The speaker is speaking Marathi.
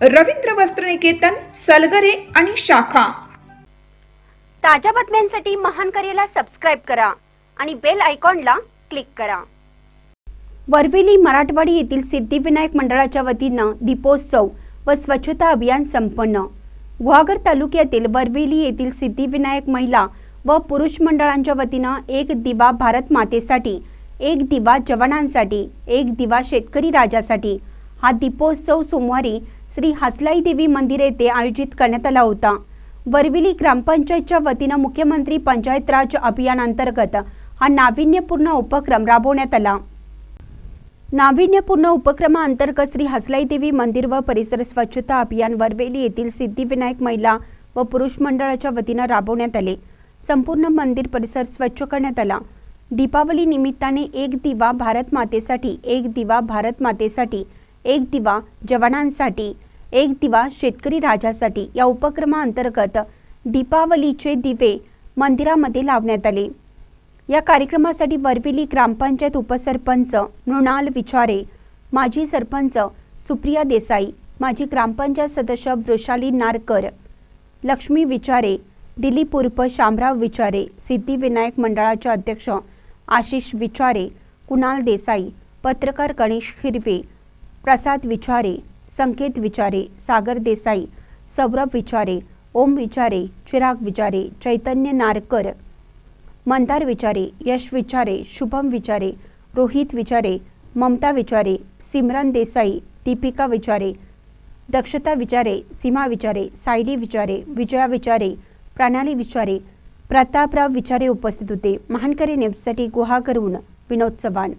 रवींद्र वस्त्रनिकेतन सलगरे आणि शाखा. ताज्या बातम्यांसाठी महान करेला सबस्क्राईब करा आणि बेल आयकॉनला क्लिक करा. वरवेली मराठवाडी येथील सिद्धिविनायक मंडळाच्या वतीनं दीपोत्सव व स्वच्छता अभियान संपन्न. गुहागर तालुक्यातील वरवेली येथील सिद्धिविनायक महिला व पुरुष मंडळांच्या वतीनं एक दिवा भारत मातेसाठी एक दिवा जवानांसाठी एक दिवा शेतकरी राजासाठी हा दीपोत्सव सोमवारी श्री हसलाई देवी मंदिर येथे आयोजित करण्यात आला होता. वरविली ग्रामपंचायतच्या वतीनं मुख्यमंत्री पंचायत राज अभियानांतर्गत हा नाविन्यपूर्ण उपक्रम राबवण्यात आला. नाविन्यपूर्ण उपक्रमाअंतर्गत श्री हसलाई देवी मंदिर व परिसर स्वच्छता अभियान वरवेली येथील सिद्धिविनायक महिला व पुरुष मंडळाच्या वतीनं राबवण्यात आले. संपूर्ण मंदिर परिसर स्वच्छ करण्यात आला. दीपावली निमित्ताने एक दिवा भारत मातेसाठी एक दिवा भारत मातेसाठी एक दिवा जवानांसाठी एक दिवा शेतकरी राजासाठी या उपक्रमाअंतर्गत दीपावलीचे दिवे मंदिरामध्ये लावण्यात आले. या कार्यक्रमासाठी वरविली ग्रामपंचायत उपसरपंच मृणाल विचारे माजी सरपंच सुप्रिया देसाई माजी ग्रामपंचायत सदस्य वृषाली नारकर लक्ष्मी विचारे दिलीप उर्फ शामराव विचारे सिद्धिविनायक मंडळाचे अध्यक्ष आशिष विचारे कुणाल देसाई पत्रकार गणेश हिरवे प्रसाद विचारे संकेत विचारे सागर देसाई सौरभ विचारे ओम विचारे चिराग विचारे चैतन्य नारकर मंदार विचारे यश विचारे शुभम विचारे रोहित विचारे ममता विचारे सिमरन देसाई दीपिका विचारे दक्षता विचारे सीमा विचारे सायली विचारे विजया विचारे प्रणाली विचारे प्रतापराव विचारे उपस्थित होते. महानकरी न्यूजसाठी करून विनोद चव्हाण.